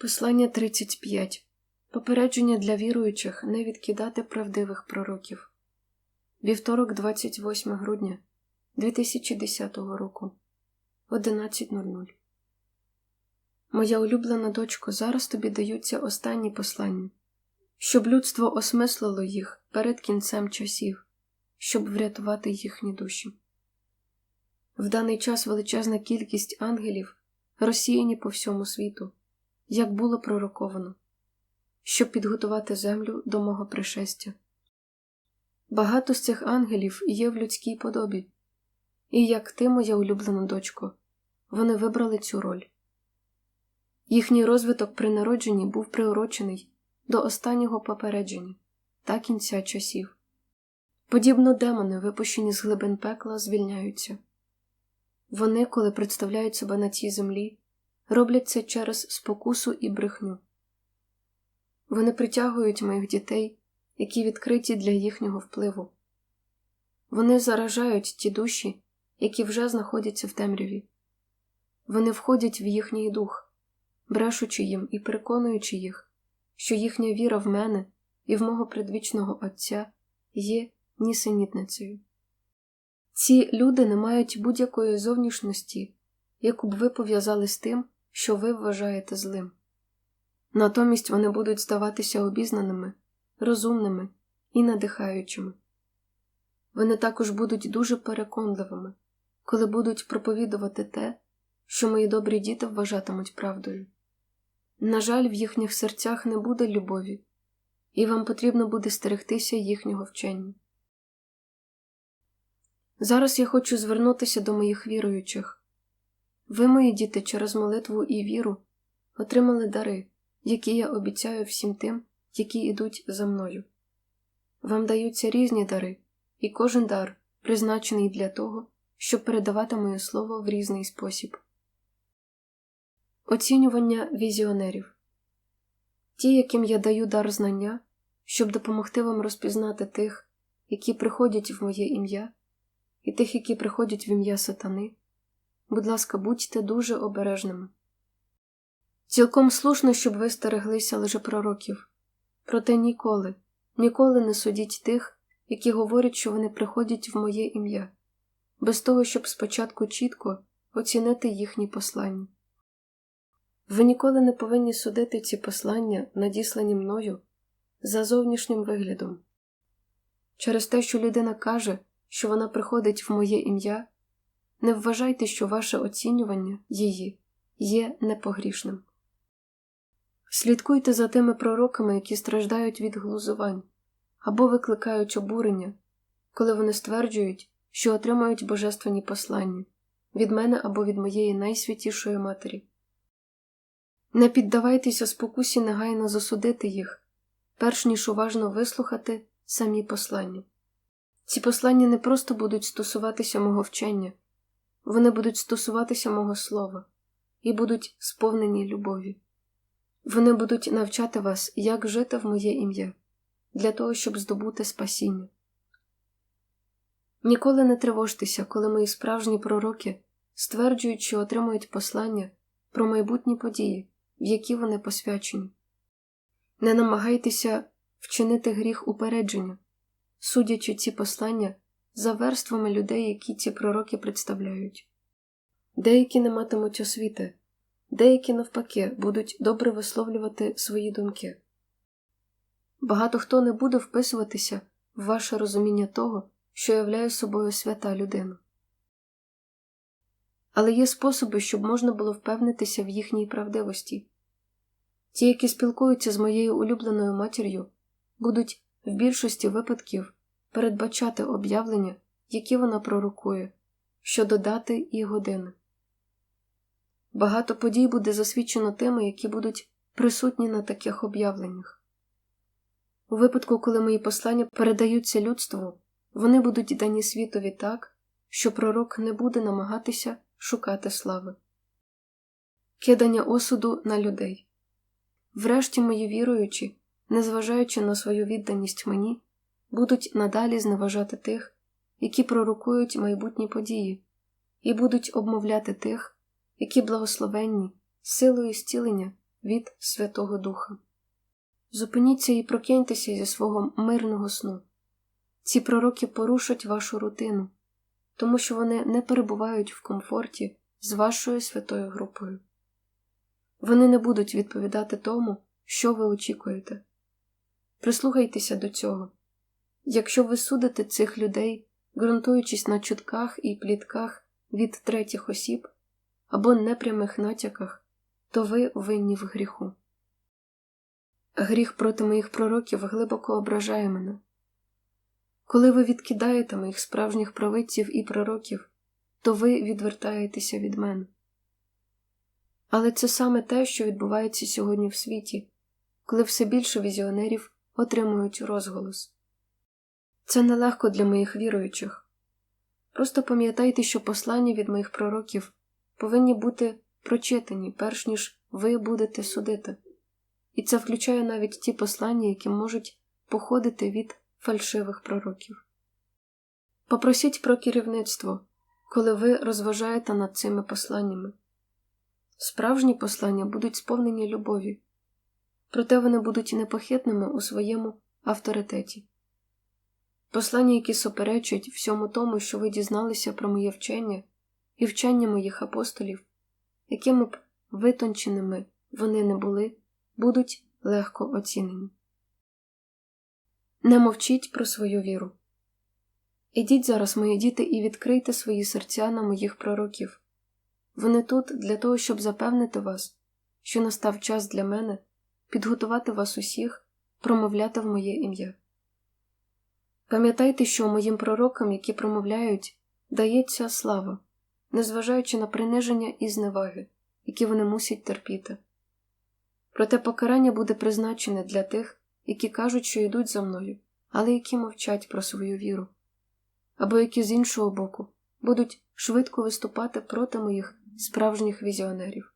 Послання 35. Попередження для віруючих не відкидати правдивих пророків. Вівторок, 28 грудня 2010 року. 11.00. Моя улюблена дочко, зараз тобі даються останні послання, щоб людство осмислило їх перед кінцем часів, щоб врятувати їхні душі. В даний час величезна кількість ангелів розсіяні по всьому світу як було пророковано, щоб підготувати землю до мого пришестя. Багато з цих ангелів є в людській подобі, і як ти, моя улюблена дочко, вони вибрали цю роль. Їхній розвиток при народженні був приурочений до останнього попередження та кінця часів. Подібно демони, випущені з глибин пекла, звільняються. Вони, коли представляють себе на цій землі, роблять це через спокусу і брехню. Вони притягують моїх дітей, які відкриті для їхнього впливу. Вони заражають ті душі, які вже знаходяться в темряві. Вони входять в їхній дух, брешучи їм і переконуючи їх, що їхня віра в мене і в мого предвічного Отця є нісенітницею. Ці люди не мають будь-якої зовнішності, яку б ви пов'язали з тим, що ви вважаєте злим. Натомість вони будуть здаватися обізнаними, розумними і надихаючими. Вони також будуть дуже переконливими, коли будуть проповідувати те, що мої добрі діти вважатимуть правдою. На жаль, в їхніх серцях не буде любові, і вам потрібно буде стерегтися їхнього вчення. Зараз я хочу звернутися до моїх віруючих. Ви, мої діти, через молитву і віру отримали дари, які я обіцяю всім тим, які йдуть за мною. Вам даються різні дари, і кожен дар призначений для того, щоб передавати моє слово в різний спосіб. Оцінювання візіонерів ті, яким я даю дар знання, щоб допомогти вам розпізнати тих, які приходять в моє ім'я, і тих, які приходять в ім'я сатани. Будь ласка, будьте дуже обережними. Цілком слушно, щоб ви стереглися лжепророків. Проте ніколи, ніколи не судіть тих, які говорять, що вони приходять в моє ім'я, без того, щоб спочатку чітко оцінити їхні послання. Ви ніколи не повинні судити ці послання, надіслані мною, за зовнішнім виглядом. Через те, що людина каже, що вона приходить в моє ім'я, не вважайте, що ваше оцінювання її є непогрішним. Слідкуйте за тими пророками, які страждають від глузувань або викликають обурення, коли вони стверджують, що отримають божественні послання від мене або від моєї найсвятішої матері. Не піддавайтеся спокусі негайно засудити їх, перш ніж уважно вислухати самі послання. Ці послання не просто будуть стосуватися мого вчення, вони будуть стосуватися мого слова і будуть сповнені любові. Вони будуть навчати вас, як жити в моє ім'я, для того, щоб здобути спасіння. Ніколи не тривожтеся, коли мої справжні пророки стверджують, що отримують послання про майбутні події, в які вони посвячені. Не намагайтеся вчинити гріх упередження, судячи ці послання за верствами людей, які ці пророки представляють. Деякі не матимуть освіти, деякі, навпаки, будуть добре висловлювати свої думки. Багато хто не буде вписуватися в ваше розуміння того, що являє собою свята людина. Але є способи, щоб можна було впевнитися в їхній правдивості. Ті, які спілкуються з моєю улюбленою матір'ю, будуть в більшості випадків передбачати об'явлення, які вона пророкує, щодо дати і години. Багато подій буде засвідчено тими, які будуть присутні на таких об'явленнях. У випадку, коли мої послання передаються людству, вони будуть дані світові так, що пророк не буде намагатися шукати слави. Кидання осуду на людей. Врешті мої віруючі, незважаючи на свою відданість мені, будуть надалі зневажати тих, які пророкують майбутні події, і будуть обмовляти тих, які благословенні, силою зцілення від Святого Духа. Зупиніться і прокиньтеся зі свого мирного сну. Ці пророки порушать вашу рутину, тому що вони не перебувають в комфорті з вашою святою групою. Вони не будуть відповідати тому, що ви очікуєте. Прислухайтеся до цього. Якщо ви судите цих людей, ґрунтуючись на чутках і плітках від третіх осіб або непрямих натяках, то ви винні в гріху. Гріх проти моїх пророків глибоко ображає мене. Коли ви відкидаєте моїх справжніх провидців і пророків, то ви відвертаєтеся від мене. Але це саме те, що відбувається сьогодні в світі, коли все більше візіонерів отримують розголос. Це нелегко для моїх віруючих. Просто пам'ятайте, що послання від моїх пророків повинні бути прочитані, перш ніж ви будете судити, і це включає навіть ті послання, які можуть походити від фальшивих пророків. Попросіть про керівництво, коли ви розважаєте над цими посланнями. Справжні послання будуть сповнені любові, проте вони будуть непохитними у своєму авторитеті. Послання, які суперечують всьому тому, що ви дізналися про моє вчення і вчення моїх апостолів, якими б витонченими вони не були, будуть легко оцінені. Не мовчіть про свою віру. Ідіть зараз, мої діти, і відкрийте свої серця на моїх пророків. Вони тут для того, щоб запевнити вас, що настав час для мене підготувати вас усіх, промовляти в моє ім'я. Пам'ятайте, що моїм пророкам, які промовляють, дається слава, незважаючи на приниження і зневаги, які вони мусять терпіти. Проте покарання буде призначене для тих, які кажуть, що йдуть за мною, але які мовчать про свою віру, або які з іншого боку будуть швидко виступати проти моїх справжніх візіонерів.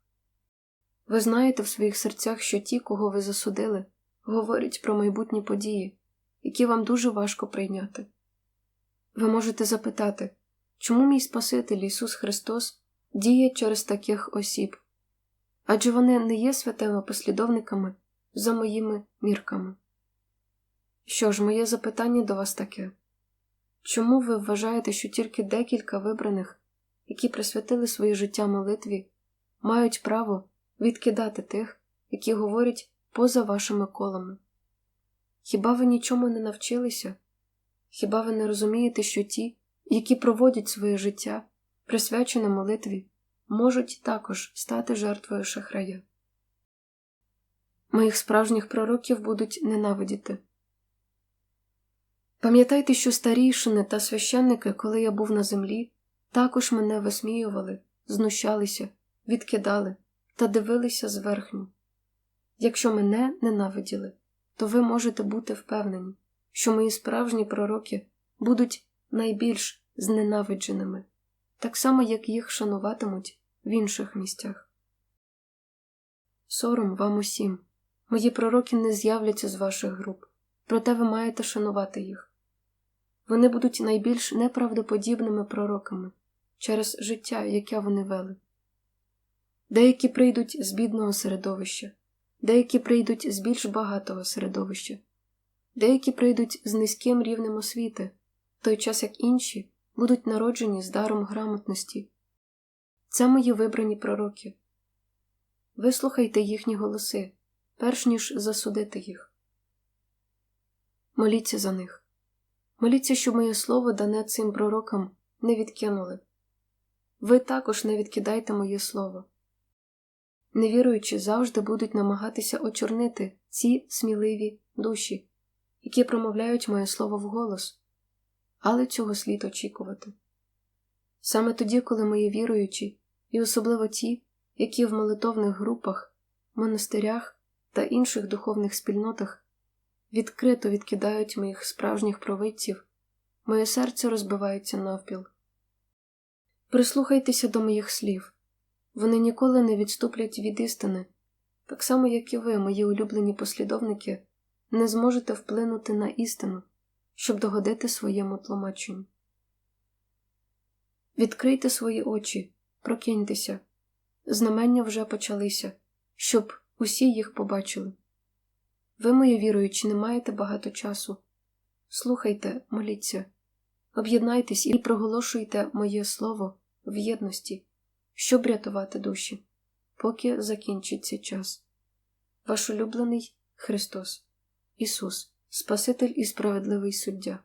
Ви знаєте в своїх серцях, що ті, кого ви засудили, говорять про майбутні події, які вам дуже важко прийняти. Ви можете запитати, чому мій Спаситель Ісус Христос діє через таких осіб? Адже вони не є святими послідовниками за моїми мірками. Що ж, моє запитання до вас таке чому ви вважаєте, що тільки декілька вибраних, які присвятили своє життя молитві, мають право відкидати тих, які говорять поза вашими колами? Хіба ви нічому не навчилися? Хіба ви не розумієте, що ті, які проводять своє життя, присвячене молитві, можуть також стати жертвою шахрая? Моїх справжніх пророків будуть ненавидіти. Пам'ятайте, що старійшини та священники, коли я був на землі, також мене висміювали, знущалися, відкидали та дивилися зверхню. Якщо мене ненавиділи, то ви можете бути впевнені, що мої справжні пророки будуть найбільш зненавидженими, так само, як їх шануватимуть в інших місцях. Сором вам усім. Мої пророки не з'являться з ваших груп, проте ви маєте шанувати їх. Вони будуть найбільш неправдоподібними пророками через життя, яке вони вели. Деякі прийдуть з бідного середовища, деякі прийдуть з більш багатого середовища, деякі прийдуть з низьким рівнем освіти, в той час як інші будуть народжені з даром грамотності. Це мої вибрані пророки. Вислухайте їхні голоси, перш ніж засудити їх. Моліться за них. Моліться, щоб моє слово, дане цим пророкам, не відкинули. Ви також не відкидайте моє слово. Невіруючі завжди будуть намагатися очорнити ці сміливі душі, які промовляють моє слово вголос, але цього слід очікувати. Саме тоді, коли мої віруючі, і особливо ті, які в молитовних групах, монастирях та інших духовних спільнотах відкрито відкидають моїх справжніх провидців, моє серце розбивається навпіл. Прислухайтеся до моїх слів вони ніколи не відступлять від істини, так само, як і ви, мої улюблені послідовники, не зможете вплинути на істину, щоб догодити своєму тлумаченню. Відкрийте свої очі, прокиньтеся, знамення вже почалися, щоб Усі їх побачили. Ви, мої віруючі, не маєте багато часу. Слухайте, моліться, об'єднайтесь і проголошуйте моє слово в єдності, щоб рятувати душі, поки закінчиться час. Ваш улюблений Христос, Ісус, Спаситель і справедливий суддя.